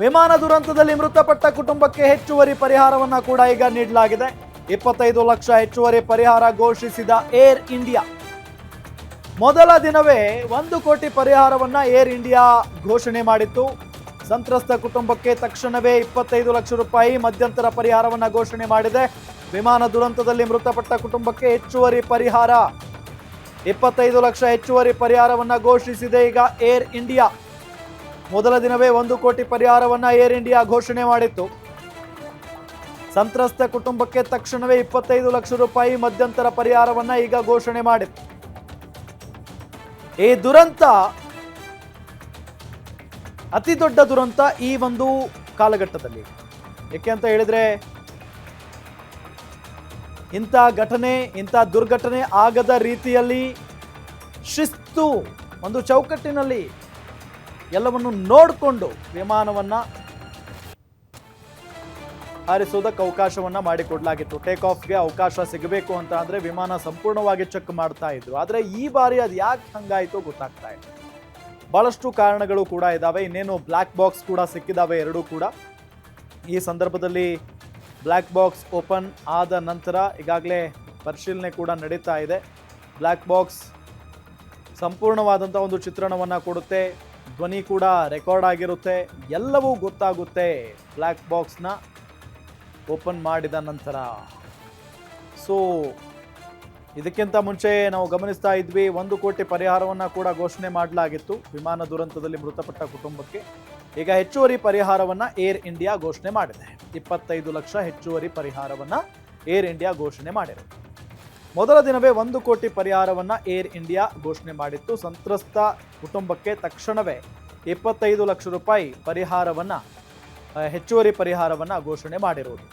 ವಿಮಾನ ದುರಂತದಲ್ಲಿ ಮೃತಪಟ್ಟ ಕುಟುಂಬಕ್ಕೆ ಹೆಚ್ಚುವರಿ ಪರಿಹಾರವನ್ನ ಕೂಡ ಈಗ ನೀಡಲಾಗಿದೆ. ಇಪ್ಪತ್ತೈದು ಲಕ್ಷ ಹೆಚ್ಚುವರಿ ಪರಿಹಾರ ಘೋಷಿಸಿದ ಏರ್ ಇಂಡಿಯಾ. ಮೊದಲ ದಿನವೇ ಒಂದು ಕೋಟಿ ಪರಿಹಾರವನ್ನ ಏರ್ ಇಂಡಿಯಾ ಘೋಷಣೆ ಮಾಡಿತ್ತು. ಸಂತ್ರಸ್ತ ಕುಟುಂಬಕ್ಕೆ ತಕ್ಷಣವೇ ಇಪ್ಪತ್ತೈದು ಲಕ್ಷ ರೂಪಾಯಿ ಮಧ್ಯಂತರ ಪರಿಹಾರವನ್ನ ಘೋಷಣೆ ಮಾಡಿದೆ. ವಿಮಾನ ದುರಂತದಲ್ಲಿ ಮೃತಪಟ್ಟ ಕುಟುಂಬಕ್ಕೆ ಹೆಚ್ಚುವರಿ ಪರಿಹಾರ. ಇಪ್ಪತ್ತೈದು ಲಕ್ಷ ಹೆಚ್ಚುವರಿ ಪರಿಹಾರವನ್ನ ಘೋಷಿಸಿದೆ ಈಗ ಏರ್ ಇಂಡಿಯಾ. ಮೊದಲ ದಿನವೇ ಒಂದು ಕೋಟಿ ಪರಿಹಾರವನ್ನ ಏರ್ ಇಂಡಿಯಾ ಘೋಷಣೆ ಮಾಡಿತ್ತು. ಸಂತ್ರಸ್ತ ಕುಟುಂಬಕ್ಕೆ ತಕ್ಷಣವೇ ಇಪ್ಪತ್ತೈದು ಲಕ್ಷ ರೂಪಾಯಿ ಮಧ್ಯಂತರ ಪರಿಹಾರವನ್ನ ಈಗ ಘೋಷಣೆ ಮಾಡಿತ್ತು. ಈ ದುರಂತ, ಅತಿ ದೊಡ್ಡ ದುರಂತ ಈ ಒಂದು ಕಾಲಘಟ್ಟದಲ್ಲಿ. ಏಕೆ ಅಂತ ಹೇಳಿದ್ರೆ, ಇಂಥ ಘಟನೆ, ಇಂಥ ದುರ್ಘಟನೆ ಆಗದ ರೀತಿಯಲ್ಲಿ ಶಿಸ್ತು, ಒಂದು ಚೌಕಟ್ಟಿನಲ್ಲಿ ಎಲ್ಲವನ್ನು ನೋಡಿಕೊಂಡು ವಿಮಾನವನ್ನ ಹಾರಿಸೋದಕ್ಕೆ ಅವಕಾಶವನ್ನ ಮಾಡಿಕೊಡಲಾಗಿತ್ತು. ಟೇಕ್ ಆಫ್ಗೆ ಅವಕಾಶ ಸಿಗಬೇಕು ಅಂತ ಅಂದರೆ ವಿಮಾನ ಸಂಪೂರ್ಣವಾಗಿ ಚೆಕ್ ಮಾಡ್ತಾ ಇದ್ರು. ಆದ್ರೆ ಈ ಬಾರಿ ಅದು ಯಾಕೆ ಹಂಗಾಯ್ತು ಗೊತ್ತಾಗ್ತಾ ಇಲ್ಲ. ಬಹಳಷ್ಟು ಕಾರಣಗಳು ಕೂಡ ಇದಾವೆ. ಇನ್ನೇನು ಬ್ಲ್ಯಾಕ್ ಬಾಕ್ಸ್ ಕೂಡ ಸಿಕ್ಕಿದಾವೆ ಎರಡೂ ಕೂಡ. ಈ ಸಂದರ್ಭದಲ್ಲಿ ಬ್ಲ್ಯಾಕ್ ಬಾಕ್ಸ್ ಓಪನ್ ಆದ ನಂತರ ಈಗಾಗಲೇ ಪರಿಶೀಲನೆ ಕೂಡ ನಡೀತಾ ಇದೆ. ಬ್ಲ್ಯಾಕ್ ಬಾಕ್ಸ್ ಸಂಪೂರ್ಣವಾದಂಥ ಒಂದು ಚಿತ್ರಣವನ್ನು ಕೊಡುತ್ತೆ. ಧ್ವನಿ ಕೂಡ ರೆಕಾರ್ಡ್ ಆಗಿರುತ್ತೆ. ಎಲ್ಲವೂ ಗೊತ್ತಾಗುತ್ತೆ. ಬ್ಲ್ಯಾಕ್ ಬಾಕ್ಸ್ನ ಓಪನ್ ಮಾಡಿದ ನಂತರ. ಸೊ, ಇದಕ್ಕಿಂತ ಮುಂಚೆ ನಾವು ಗಮನಿಸ್ತಾ ಇದ್ವಿ, ಒಂದು ಕೋಟಿ ಪರಿಹಾರವನ್ನು ಕೂಡ ಘೋಷಣೆ ಮಾಡಲಾಗಿತ್ತು ವಿಮಾನ ದುರಂತದಲ್ಲಿ ಮೃತಪಟ್ಟ ಕುಟುಂಬಕ್ಕೆ. ಈಗ ಹೆಚ್ಚುವರಿ ಪರಿಹಾರವನ್ನು ಏರ್ ಇಂಡಿಯಾ ಘೋಷಣೆ ಮಾಡಿದೆ. ಇಪ್ಪತ್ತೈದು ಲಕ್ಷ ಹೆಚ್ಚುವರಿ ಪರಿಹಾರವನ್ನು ಏರ್ ಇಂಡಿಯಾ ಘೋಷಣೆ ಮಾಡಿದೆ. ಮೊದಲ ದಿನವೇ ಒಂದು ಕೋಟಿ ಪರಿಹಾರವನ್ನು ಏರ್ ಇಂಡಿಯಾ ಘೋಷಣೆ ಮಾಡಿತ್ತು. ಸಂತ್ರಸ್ತ ಕುಟುಂಬಕ್ಕೆ ತಕ್ಷಣವೇ ಇಪ್ಪತ್ತೈದು ಲಕ್ಷ ರೂಪಾಯಿ ಪರಿಹಾರವನ್ನು ಹೆಚ್ಚುವರಿ ಪರಿಹಾರವನ್ನು ಘೋಷಣೆ ಮಾಡಿರುವುದು